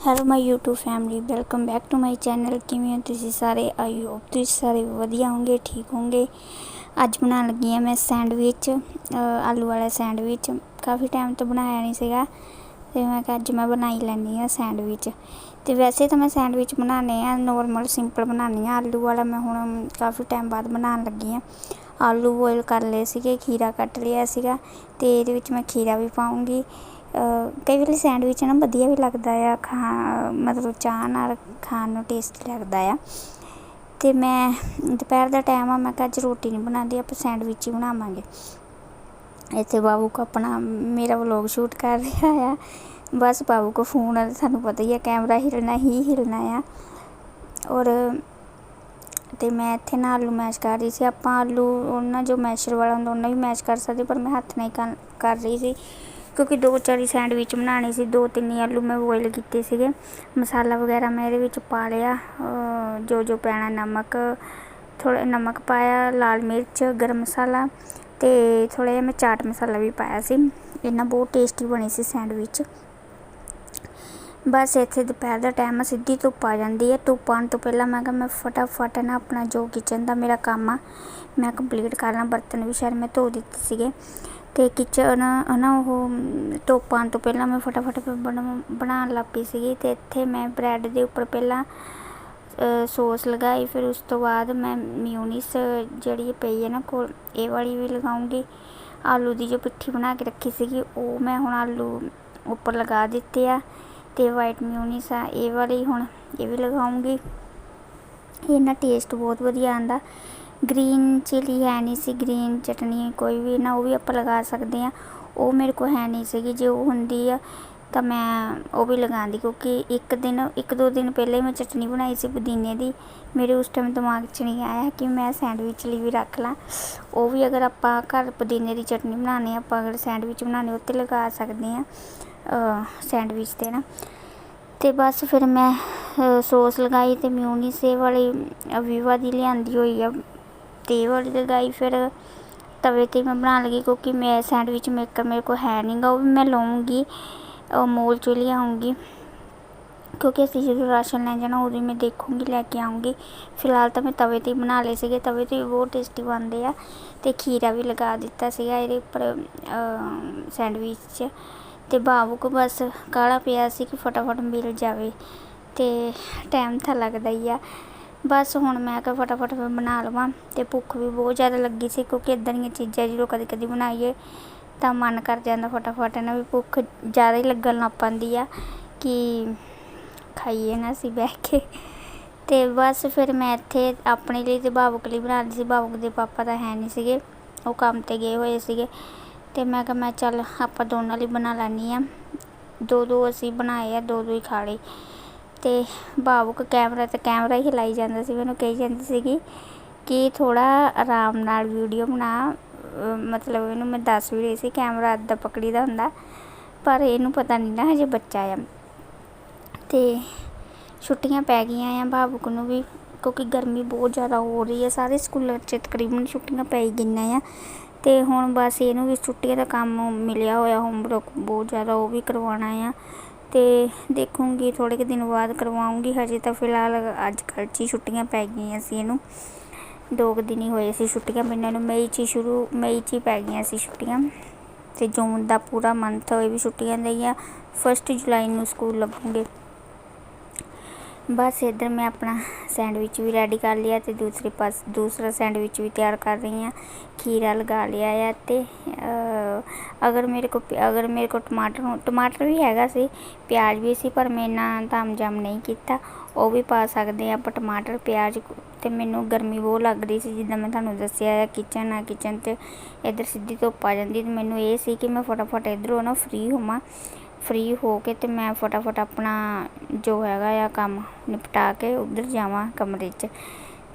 Hello my YouTube family welcome back to my channel ਕਿਵੇਂ ਹੋ ਤੁਸੀਂ ਸਾਰੇ? ਆਈ ਹੋਪ ਤੁਸੀਂ ਸਾਰੇ ਵਧੀਆ ਹੋਵੋਗੇ, ਠੀਕ ਹੋਵੋਗੇ। ਅੱਜ ਬਣਾਉਣ ਲੱਗੀ ਆ ਮੈਂ ਸੈਂਡਵਿਚ ਆਲੂ ਵਾਲਾ ਸੈਂਡਵਿਚ। ਕਾਫੀ ਟਾਈਮ ਤੋਂ ਬਣਾਇਆ ਨਹੀਂ ਸੀਗਾ, ਤੇ ਮੈਂ ਕਿਹਾ ਅੱਜ ਮੈਂ ਬਣਾਈ ਲੈਣੀ ਆ ਸੈਂਡਵਿਚ। ਤੇ ਵੈਸੇ ਤਾਂ ਮੈਂ ਸੈਂਡਵਿਚ ਬਣਾਉਣੇ ਆ ਨੋਰਮਲ ਸਿੰਪਲ ਬਣਾਉਣੀ ਆ ਆਲੂ ਵਾਲਾ ਮੈਂ ਹੁਣ ਕਾਫੀ ਟਾਈਮ ਬਾਅਦ ਬਣਾਉਣ ਲੱਗੀ ਆ ਆਲੂ ਬੋਇਲ ਕਰ ਲਏ ਸੀਗੇ, ਖੀਰਾ ਕੱਟ ਲਿਆ ਸੀਗਾ, ਤੇ ਇਹਦੇ ਵਿੱਚ ਮੈਂ ਖੀਰਾ ਵੀ ਪਾਉਂਗੀ। ਕਈ ਵਾਰੀ ਸੈਂਡਵਿਚ ਨਾ ਵਧੀਆ ਵੀ ਲੱਗਦਾ ਆ, ਖਾ, ਮਤਲਬ ਚਾਹ ਨਾਲ ਖਾਣ ਨੂੰ ਟੇਸਟੀ ਲੱਗਦਾ ਆ। ਤੇ ਮੈਂ ਦੁਪਹਿਰ ਦਾ ਟਾਈਮ ਆ, ਮੈਂ ਕਿਹਾ ਅੱਜ ਰੋਟੀ ਨਹੀਂ ਬਣਾਉਂਦੀ, ਆਪਾਂ ਸੈਂਡਵਿਚ ਹੀ ਬਣਾਵਾਂਗੇ। ਇੱਥੇ ਬਾਬੂ ਕੋ ਆਪਣਾ ਮੇਰਾ ਵਲੌਗ ਸ਼ੂਟ ਕਰ ਰਿਹਾ ਆ। ਬਸ ਬਾਬੂ ਕੋ ਫੋਨ ਹੈ ਤੁਹਾਨੂੰ ਪਤਾ ਹੀ ਆ ਕੈਮਰਾ ਹਿਲਣਾ ਹੀ ਹਿਲਣਾ ਆ। ਔਰ ਤੇ ਮੈਂ ਇੱਥੇ ਨਾ ਆਲੂ ਮੈਸ਼ ਕਰ ਰਹੀ ਸੀ। ਆਪਾਂ ਆਲੂ, ਉਹਨਾਂ ਜੋ ਮੈਸ਼ਰ ਵਾਲਾ ਹੁੰਦਾ, ਉਹਨਾਂ ਵੀ ਮੈਸ਼ ਕਰ ਸਕਦੇ, ਪਰ ਮੈਂ ਹੱਥ ਨਾਲ ਹੀ ਕਰ ਰਹੀ ਸੀ। ਕਿਉਂਕਿ ਦੋ ਚਾਰੀ ਸੈਂਡਵਿਚ ਬਣਾਉਣੇ ਸੀ, ਦੋ ਤਿੰਨ ਆਲੂ ਮੈਂ ਬੋਇਲ ਕੀਤੇ ਸੀਗੇ। ਮਸਾਲਾ ਵਗੈਰਾ ਮੈਂ ਇਹਦੇ ਵਿੱਚ ਪਾ ਲਿਆ ਜੋ ਜੋ ਪੈਣਾ ਨਮਕ ਥੋੜਾ ਨਮਕ ਪਾਇਆ, ਲਾਲ ਮਿਰਚ, ਗਰਮ ਮਸਾਲਾ ਤੇ ਥੋੜਾ ਜਿਹਾ ਮੈਂ ਚਾਟ ਮਸਾਲਾ ਵੀ ਪਾਇਆ ਸੀ। ਇਹਨਾਂ ਬਹੁਤ ਟੇਸਟੀ ਬਣੀ ਸੀ ਸੈਂਡਵਿਚ। ਬਸ ਇੱਥੇ ਦੁਪਹਿਰ ਦਾ ਟਾਈਮ ਆ, ਸਿੱਧੀ ਧੁੱਪ ਆ ਜਾਂਦੀ ਹੈ ਧੁੱਪ ਆਉਣ ਤੋਂ ਪਹਿਲਾਂ ਮੈਂ ਕਿਹਾ ਮੈਂ ਫਟਾਫਟ ਨਾ ਆਪਣਾ ਜੋ ਕਿਚਨ ਦਾ ਮੇਰਾ ਕੰਮ ਆ, ਮੈਂ ਕੰਪਲੀਟ ਕਰ ਲਾਂ। ਬਰਤਨ ਵੀ ਸ਼ਾਇਦ ਮੈਂ ਧੋ ਦਿੱਤੇ ਸੀਗੇ। ਅਤੇ ਕਿਚਨ ਹਨਾ ਉਹ ਧੁੱਪ ਤੋਂ ਪਹਿਲਾਂ ਮੈਂ ਫਟਾਫਟ ਬਣਾਉਣ ਲੱਗ ਪਈ ਸੀਗੀ ਅਤੇ ਇੱਥੇ ਮੈਂ ਬ੍ਰੈਡ ਦੇ ਉੱਪਰ ਪਹਿਲਾਂ ਸੌਸ ਲਗਾਈ, ਫਿਰ ਉਸ ਤੋਂ ਬਾਅਦ ਮੈਂ ਮਿਊਨੀਸ ਜਿਹੜੀ ਪਈ ਹੈ ਨਾ ਕੋਲ, ਇਹ ਵਾਲੀ ਵੀ ਲਗਾਉਂਗੀ। ਆਲੂ ਦੀ ਜੋ ਪਿੱਠੀ ਬਣਾ ਕੇ ਰੱਖੀ ਸੀਗੀ, ਉਹ ਮੈਂ ਹੁਣ ਆਲੂ ਉੱਪਰ ਲਗਾ ਦਿੱਤੇ ਆ ਤੇ ਵਾਈਟ ਮਿਊਨੀਸ ਆ, ਇਹ ਵਾਲੀ ਹੁਣ ਇਹ ਵੀ ਲਗਾਉਂਗੀ। ਇਹਨਾਂ ਟੇਸਟ ਬਹੁਤ ਵਧੀਆ ਆਂਦਾ ਗ੍ਰੀਨ ਚਿਲੀ ਹੈ ਨਹੀਂ ਸੀ, ਗ੍ਰੀਨ ਚਟਨੀ ਕੋਈ ਵੀ ਨਾ, ਉਹ ਵੀ ਆਪਾਂ ਲਗਾ ਸਕਦੇ ਆ ਉਹ ਮੇਰੇ ਕੋਲ ਹੈ ਨਹੀਂ ਸੀਗੀ। ਜੇ ਉਹ ਹੁੰਦੀ ਆ ਤਾਂ ਮੈਂ ਉਹ ਵੀ ਲਗਾਉਂਦੀ, ਕਿਉਂਕਿ ਇੱਕ ਦਿਨ, ਇੱਕ ਦੋ ਦਿਨ ਪਹਿਲੇ ਮੈਂ ਚਟਨੀ ਬਣਾਈ ਸੀ ਪੁਦੀਨੇ ਦੀ। ਮੇਰੇ ਉਸ ਟਾਈਮ ਦਿਮਾਗ 'ਚ ਨਹੀਂ ਆਇਆ ਕਿ ਮੈਂ ਸੈਂਡਵਿਚ ਲਈ ਵੀ ਰੱਖ ਲਾਂ। ਉਹ ਵੀ ਅਗਰ ਆਪਾਂ ਘਰ ਪੁਦੀਨੇ ਦੀ ਚਟਨੀ ਬਣਾਉਣੀ ਆਪਾਂ ਅਗਰ ਸੈਂਡਵਿਚ ਬਣਾਉਣੇ ਉੱਤੇ ਲਗਾ ਸਕਦੇ ਆ ਸੈਂਡਵਿਚ ਤੇ ਨਾ। ਤੇ ਬਸ ਫਿਰ ਮੈਂ ਸੌਸ ਲਗਾਈ ਤੇ ਮਿਊਨੀਸੇ ਵਾਲੀ ਵਿਵਾ ਦੀ ਲਿਆਂਦੀ ਹੋਈ ਆ। ਤੇ ਵਾਲੀ ਲਗਾਈ ਫਿਰ ਤਵੇ ਤੇ ਮੈਂ ਬਣਾਉਣ ਲੱਗੀ ਕਿਉਂਕਿ ਮੈਂ ਸੈਂਡਵਿਚ ਮੇਕਰ ਮੇਰੇ ਕੋਲ ਹੈ ਨਹੀਂਗਾ ਉਹ ਵੀ ਮੈਂ ਲਵਾਂਗੀ ਉਹ ਮੋਲ ਚੋਂ ਲਿਆਉਂਗੀ ਕਿਉਂਕਿ ਅਸੀਂ ਜਦੋਂ ਰਾਸ਼ਨ ਲੈ ਜਾਣਾ, ਉਦੋਂ ਮੈਂ ਦੇਖੂੰਗੀ, ਲੈ ਕੇ ਆਉਂਗੀ ਫਿਲਹਾਲ ਤਾਂ ਮੈਂ ਤਵੇ ਤੇ ਹੀ ਬਣਾ ਲਏ ਸੀਗੇ, ਤਵੇ ਤੇ ਬਹੁਤ ਟੇਸਟੀ ਬਣਦੇ ਆ ਤੇ ਖੀਰਾ ਵੀ ਲਗਾ ਦਿੱਤਾ ਸੀਗਾ ਇਹਦੇ ਉੱਪਰ ਸੈਂਡਵਿਚ 'ਚ। ਤੇ ਬਾਬੂ ਬਸ ਕਾਲਾ ਪਿਆ ਸੀ ਕਿ ਫਟਾਫਟ ਮਿਲ ਜਾਵੇ, ਤੇ ਟਾਈਮ ਤਾਂ ਲੱਗਦਾ ਹੀ ਆ। ਬਸ ਹੁਣ ਮੈਂ ਕਿਹਾ ਫਟਾਫਟ ਮੈਂ ਬਣਾ ਲਵਾਂ ਤੇ ਭੁੱਖ ਵੀ ਬਹੁਤ ਜ਼ਿਆਦਾ ਲੱਗੀ ਸੀ ਕਿਉਂਕਿ ਇਦਾਂ ਦੀਆਂ ਚੀਜ਼ਾਂ ਜਦੋਂ ਕਦੇ ਕਦੇ ਬਣਾਈਏ ਤਾਂ ਮਨ ਕਰ ਜਾਂਦਾ ਫਟਾਫਟ ਨਾ ਵੀ ਭੁੱਖ ਜ਼ਿਆਦਾ ਹੀ ਲੱਗਣ ਲੱਗ ਪੈਂਦੀ ਆ ਕਿ ਖਾਈਏ ਨਾ ਅਸੀਂ ਬਹਿ ਕੇ। ਤੇ ਬਸ ਫਿਰ ਮੈਂ ਇੱਥੇ ਆਪਣੇ ਲਈ ਤੇ ਬਾਬੂਕ ਲਈ ਬਣਾ ਲਈ ਸੀ ਬਾਬੂਕ ਦੇ ਪਾਪਾ ਤਾਂ ਹੈ ਨਹੀਂ ਸੀਗੇ, ਉਹ ਕੰਮ ਤੇ ਗਏ ਹੋਏ ਸੀਗੇ। ਤੇ ਮੈਂ ਕਿਹਾ ਮੈਂ ਚੱਲ ਆਪਾਂ ਦੋਨਾਂ ਲਈ ਬਣਾ ਲੈਣੀ ਆ ਦੋ ਦੋ ਅਸੀਂ ਬਣਾਏ ਆ ਦੋ ਦੋ ਹੀ ਖਾ ਲਈ ਅਤੇ ਭਾਵੁਕ ਕੈਮਰਾ ਤੇ ਕੈਮਰਾ ਹੀ ਹਿਲਾਈ ਜਾਂਦਾ ਸੀ, ਮੈਨੂੰ ਕਹੀ ਜਾਂਦੀ ਸੀਗੀ ਕਿ ਥੋੜ੍ਹਾ ਆਰਾਮ ਨਾਲ ਵੀਡੀਓ ਬਣਾ ਮਤਲਬ ਇਹਨੂੰ ਮੈਂ ਦੱਸ ਵੀ ਰਹੀ ਸੀ ਕੈਮਰਾ ਅੱਧਾ ਪਕੜੀ ਦਾ ਹੁੰਦਾ, ਪਰ ਇਹਨੂੰ ਪਤਾ ਨਹੀਂ ਨਾ ਹਜੇ ਬੱਚਾ ਆ। ਤੇ ਛੁੱਟੀਆਂ ਪੈ ਗਈਆਂ ਆ, ਭਾਵੁਕ ਨੂੰ ਵੀ ਕਿਉਂਕਿ ਗਰਮੀ ਬਹੁਤ ਜ਼ਿਆਦਾ ਹੋ ਰਹੀ ਹੈ ਸਾਰੇ ਸਕੂਲਾਂ 'ਚ ਤਕਰੀਬਨ ਛੁੱਟੀਆਂ ਪੈ ਗਈਆਂ ਆ। ਤੇ ਹੁਣ ਬਸ ਇਹਨੂੰ ਵੀ ਛੁੱਟੀਆਂ ਦਾ ਕੰਮ ਮਿਲਿਆ ਹੋਇਆ ਹੋਮਵਰਕ ਬਹੁਤ ਜ਼ਿਆਦਾ ਉਹ ਵੀ ਕਰਵਾਉਣਾ ਆ। ਤੇ ਦੇਖੂੰਗੀ ਥੋੜੇ ਕਿ ਦਿਨ ਬਾਅਦ ਕਰਵਾਉਂਗੀ। ਹਜੇ ਤਾਂ ਫਿਲਹਾਲ ਅੱਜ ਕੱਲ੍ਹ 'ਚ ਹੀ ਛੁੱਟੀਆਂ ਪੈ ਗਈਆਂ ਸੀ ਇਹਨੂੰ। ਦੋ ਕੁ ਦਿਨ ਹੀ ਹੋਏ ਸੀ ਛੁੱਟੀਆਂ ਪੈਣ ਨੂੰ ਮਈ 'ਚ ਹੀ ਸ਼ੁਰੂ, ਮਈ 'ਚ ਹੀ ਪੈ ਗਈਆਂ ਸੀ ਛੁੱਟੀਆਂ। ਤੇ ਜੂਨ ਦਾ ਪੂਰਾ ਮੰਥ ਹੋਏ ਵੀ ਛੁੱਟੀਆਂ ਦਈਆਂ ਫਸਟ ਜੁਲਾਈ ਨੂੰ ਸਕੂਲ ਲੱਗੂਗੇ। ਬਸ ਇੱਧਰ ਮੈਂ ਆਪਣਾ ਸੈਂਡਵਿਚ ਵੀ ਰੈਡੀ ਕਰ ਲਿਆ ਤੇ ਦੂਸਰੇ ਪਾਸ, ਦੂਸਰਾ ਸੈਂਡਵਿਚ ਵੀ ਤਿਆਰ ਕਰ ਰਹੀ ਹਾਂ। ਖੀਰਾ ਲਗਾ ਲਿਆ ਆ ਤੇ ਅਗਰ ਮੇਰੇ ਕੋ, ਅਗਰ ਮੇਰੇ ਕੋ ਟਮਾਟਰ ਟਮਾਟਰ ਵੀ ਹੈਗਾ ਸੀ, ਪਿਆਜ਼ ਵੀ ਸੀ, ਪਰ ਮੈਂ ਨਾ ਤਾਮਜਾਮ ਨਹੀਂ ਕੀਤਾ। ਉਹ ਵੀ ਪਾ ਸਕਦੇ ਆ ਆਪਾਂ ਟਮਾਟਰ, ਪਿਆਜ਼ ਤੇ ਮੈਨੂੰ ਗਰਮੀ ਬਹੁਤ ਲੱਗ ਰਹੀ ਸੀ, ਜਿੱਦਾਂ ਮੈਂ ਤੁਹਾਨੂੰ ਦੱਸਿਆ ਹੈ ਕਿਚਨ ਆ ਕਿਚਨ ਤੇ ਇੱਧਰ ਸਿੱਧੀ ਧੁੱਪ ਆ ਜਾਂਦੀ ਤੇ ਮੈਨੂੰ ਇਹ ਸੀ ਕਿ ਮੈਂ ਫਟਾਫਟ ਇੱਧਰੋਂ ਨਾ ਫ੍ਰੀ ਹੋਵਾਂ। ਫ੍ਰੀ ਹੋ ਕੇ ਤੇ ਮੈਂ ਫਟਾਫਟ ਆਪਣਾ ਜੋ ਹੈਗਾ ਆ ਕੰਮ ਨਿਪਟਾ ਕੇ ਉਧਰ ਜਾਵਾਂ ਕਮਰੇ 'ਚ।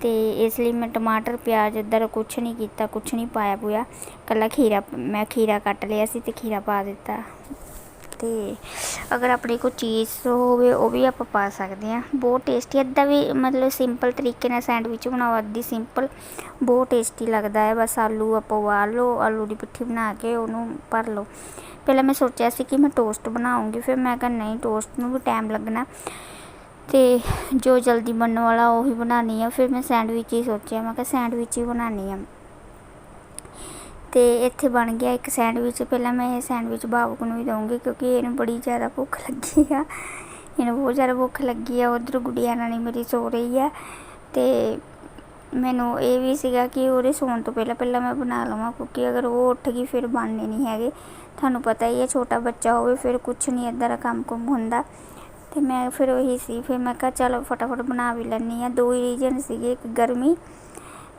ਤੇ ਇਸ ਲਈ ਮੈਂ ਟਮਾਟਰ, ਪਿਆਜ਼ ਇੱਧਰ ਕੁਛ ਨਹੀਂ ਕੀਤਾ, ਕੁਛ ਨਹੀਂ ਪਾਇਆ ਪੂਆ ਕੱਲਾ ਖੀਰਾ, ਮੈਂ ਖੀਰਾ ਕੱਟ ਲਿਆ ਸੀ ਤੇ ਖੀਰਾ ਪਾ ਦਿੱਤਾ। ਤੇ ਅਗਰ ਆਪਣੇ ਕੋਲ ਚੀਜ਼ ਹੋਵੇ, ਉਹ ਵੀ ਆਪਾਂ ਪਾ ਸਕਦੇ ਆ ਬਹੁਤ ਟੇਸਟੀ ਇੱਦਾਂ ਵੀ ਮਤਲਬ ਸਿੰਪਲ ਤਰੀਕੇ ਨਾਲ ਸੈਂਡਵਿਚ ਬਣਾਓ, ਅੱਧੀ ਸਿੰਪਲ ਬਹੁਤ ਟੇਸਟੀ ਲੱਗਦਾ ਹੈ। ਬਸ ਆਲੂ ਆਪਾਂ ਉਬਾਲ ਲਓ, ਆਲੂ ਦੀ ਪਿੱਠੀ ਬਣਾ ਕੇ ਉਹਨੂੰ ਭਰ ਲਓ। ਪਹਿਲਾਂ ਮੈਂ ਸੋਚਿਆ ਸੀ ਕਿ ਮੈਂ ਟੋਸਟ ਬਣਾਉਂਗੀ, ਫਿਰ ਮੈਂ ਕਿਹਾ ਨਹੀਂ ਟੋਸਟ ਨੂੰ ਵੀ ਟਾਈਮ ਲੱਗਣਾ। ਤੇ ਜੋ ਜਲਦੀ ਬਣਨ ਵਾਲਾ ਉਹੀ ਬਣਾਉਣੀ ਆ। ਫਿਰ ਮੈਂ ਸੈਂਡਵਿਚ ਹੀ ਸੋਚਿਆ, ਮੈਂ ਕਿਹਾ ਸੈਂਡਵਿਚ ਹੀ ਬਣਾਉਣੀ ਆ। ਤੇ ਇੱਥੇ ਬਣ ਗਿਆ ਇੱਕ ਸੈਂਡਵਿਚ। ਪਹਿਲਾਂ ਮੈਂ ਇਹ ਸੈਂਡਵਿਚ ਬਾਬੂ ਨੂੰ ਵੀ ਦਊਂਗੀ ਕਿਉਂਕਿ ਇਹਨੂੰ ਬੜੀ ਜ਼ਿਆਦਾ ਭੁੱਖ ਲੱਗੀ ਆ। ਇਹਨੂੰ ਬਹੁਤ ਜ਼ਿਆਦਾ ਭੁੱਖ ਲੱਗੀ ਆ। ਉਧਰ ਗੁੜੀਆ ਰਾਣੀ ਮੇਰੀ ਸੋ ਰਹੀ ਆ ਤੇ ਮੈਨੂੰ ਇਹ ਵੀ ਸੀਗਾ ਕਿ ਉਹਦੇ ਸੌਣ ਤੋਂ ਪਹਿਲਾਂ ਪਹਿਲਾਂ ਮੈਂ ਬਣਾ ਲਵਾਂ ਕਿਉਂਕਿ ਅਗਰ ਉਹ ਉੱਠ ਗਈ ਫਿਰ ਬਣਨੇ ਨਹੀਂ ਹੈਗੇ। ਤੁਹਾਨੂੰ ਪਤਾ ਹੀ ਹੈ ਛੋਟਾ ਬੱਚਾ ਹੋਵੇ ਫਿਰ ਕੁਝ ਨਹੀਂ ਇੱਦਾਂ ਦਾ ਕੰਮ ਕੁਮ ਹੁੰਦਾ। ਤੇ ਮੈਂ ਫਿਰ ਉਹੀ ਸੀ। ਫਿਰ ਮੈਂ ਕਿਹਾ ਚਲੋ ਫਟਾਫਟ ਬਣਾ ਵੀ ਲੈਣੀ ਆ ਦੋ ਹੀ ਰੀਜਨ ਸੀਗੇ, ਇੱਕ ਗਰਮੀ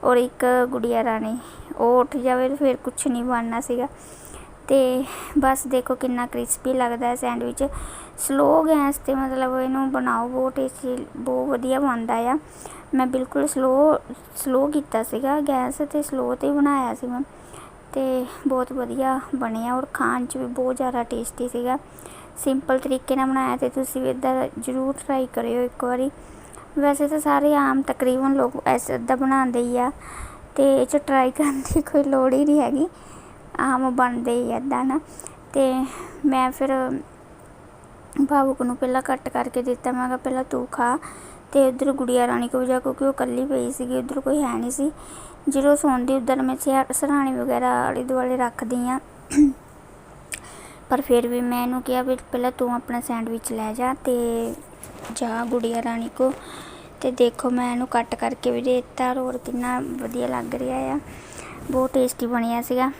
ਔਰ ਇੱਕ ਗੁੜੀਆ ਰਾਣੀ, ਉਹ ਉੱਠ ਜਾਵੇ ਤਾਂ ਫਿਰ ਕੁਝ ਨਹੀਂ ਬਣਨਾ ਸੀਗਾ। ਤੇ ਬਸ ਦੇਖੋ ਕਿੰਨਾ ਕ੍ਰਿਸਪੀ ਲੱਗਦਾ ਹੈ ਸੈਂਡਵਿਚ। ਸਲੋ ਗੈਸ ਤੇ ਮਤਲਬ ਇਹਨੂੰ ਬਣਾਓ, ਬਹੁਤ ਟੇਸਟੀ ਬਹੁਤ ਵਧੀਆ ਬਣਦਾ ਆ। ਮੈਂ ਬਿਲਕੁਲ ਸਲੋ ਸਲੋ ਕੀਤਾ ਸੀਗਾ ਗੈਸ ਤੇ ਸਲੋ ਤੇ ਬਣਾਇਆ ਸੀ ਮੈਂ। ਤੇ ਬਹੁਤ ਵਧੀਆ ਬਣਿਆ ਔਰ ਖਾਣ 'ਚ ਵੀ ਬਹੁਤ ਜ਼ਿਆਦਾ ਟੇਸਟੀ ਸੀਗਾ। ਸਿੰਪਲ ਤਰੀਕੇ ਨਾਲ ਬਣਾਇਆ ਤੇ ਤੁਸੀਂ ਵੀ ਇੱਦਾਂ ਜ਼ਰੂਰ ਟਰਾਈ ਕਰਿਓ ਇੱਕ ਵਾਰੀ। ਵੈਸੇ ਤਾਂ ਸਾਰੇ ਆਮ ਤਕਰੀਬਨ ਲੋਕ ਐਸੇ ਇੱਦਾਂ ਬਣਾਉਂਦੇ ਹੀ ਆ ਅਤੇ ਇਹ 'ਚ ਟਰਾਈ ਕਰਨ ਦੀ ਕੋਈ ਲੋੜ ਹੀ ਨਹੀਂ ਹੈਗੀ। ਆਮ ਬਣਦੇ ਹੀ ਇੱਦਾਂ ਨਾ। ਅਤੇ ਮੈਂ ਫਿਰ ਭਾਵੁਕ ਨੂੰ ਪਹਿਲਾਂ ਕੱਟ ਕਰਕੇ ਦਿੱਤਾ, ਮੈਂ ਕਿਹਾ ਪਹਿਲਾਂ ਤੂੰ ਖਾ ਅਤੇ ਉਧਰ ਗੁੜੀਆ ਰਾਣੀ ਕੋਲ ਜਾ ਕਿਉਂਕਿ ਉਹ ਇਕੱਲੀ ਪਈ ਸੀਗੀ, ਉਧਰ ਕੋਈ ਹੈ ਨਹੀਂ ਸੀ। ਜਦੋਂ ਸੌਂਦੀ ਉਧਰ ਮੈਂ ਸਿਆ- ਸਿਰਹਾਣੇ ਵਗੈਰਾ ਆਲੇ ਦੁਆਲੇ ਰੱਖਦੀ ਆ ਪਰ ਫਿਰ ਵੀ ਮੈਂ ਇਹਨੂੰ ਕਿਹਾ ਵੀ ਪਹਿਲਾਂ ਤੂੰ ਆਪਣਾ ਸੈਂਡਵਿਚ ਲੈ ਜਾ ਤੇ ਜਾ ਗੁੜੀਆ ਰਾਣੀ ਕੋ। ਤੇ ਦੇਖੋ, ਮੈਂ ਇਹਨੂੰ ਕੱਟ ਕਰਕੇ ਵੀ ਦੇ ਦਿੱਤਾ ਹੋਰ ਕਿੰਨਾ ਵਧੀਆ ਲੱਗ ਰਿਹਾ ਆ। ਬਹੁਤ ਟੇਸਟੀ ਬਣਿਆ ਸੀਗਾ।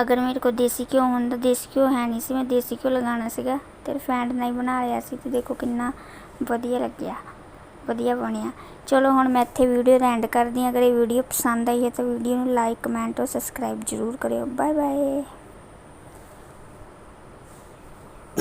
ਅਗਰ ਮੇਰੇ ਕੋਲ ਦੇਸੀ ਘਿਓ ਹੁੰਦਾ ਦੇਸੀ ਘਿਓ ਹੈ ਨਹੀਂ ਸੀ, ਮੈਂ ਦੇਸੀ ਘਿਓ ਲਗਾਉਣਾ ਸੀਗਾ ਤੇ ਰਿਫਾਈਂਡ ਨਾਲ ਹੀ ਬਣਾ ਲਿਆ ਸੀ ਤੇ ਦੇਖੋ ਕਿੰਨਾ ਵਧੀਆ ਲੱਗਿਆ, ਵਧੀਆ ਬਣਿਆ। ਚਲੋ, ਹੁਣ ਮੈਂ ਇੱਥੇ ਵੀਡੀਓ ਦਾ ਐਂਡ ਕਰਦੀ ਹਾਂ। ਅਗਰ ਇਹ ਵੀਡੀਓ ਪਸੰਦ ਆਈ ਹੈ ਤਾਂ ਵੀਡੀਓ ਨੂੰ ਲਾਈਕ ਕਮੈਂਟ ਔਰ ਸਬਸਕ੍ਰਾਈਬ ਜ਼ਰੂਰ ਕਰਿਓ। Bye bye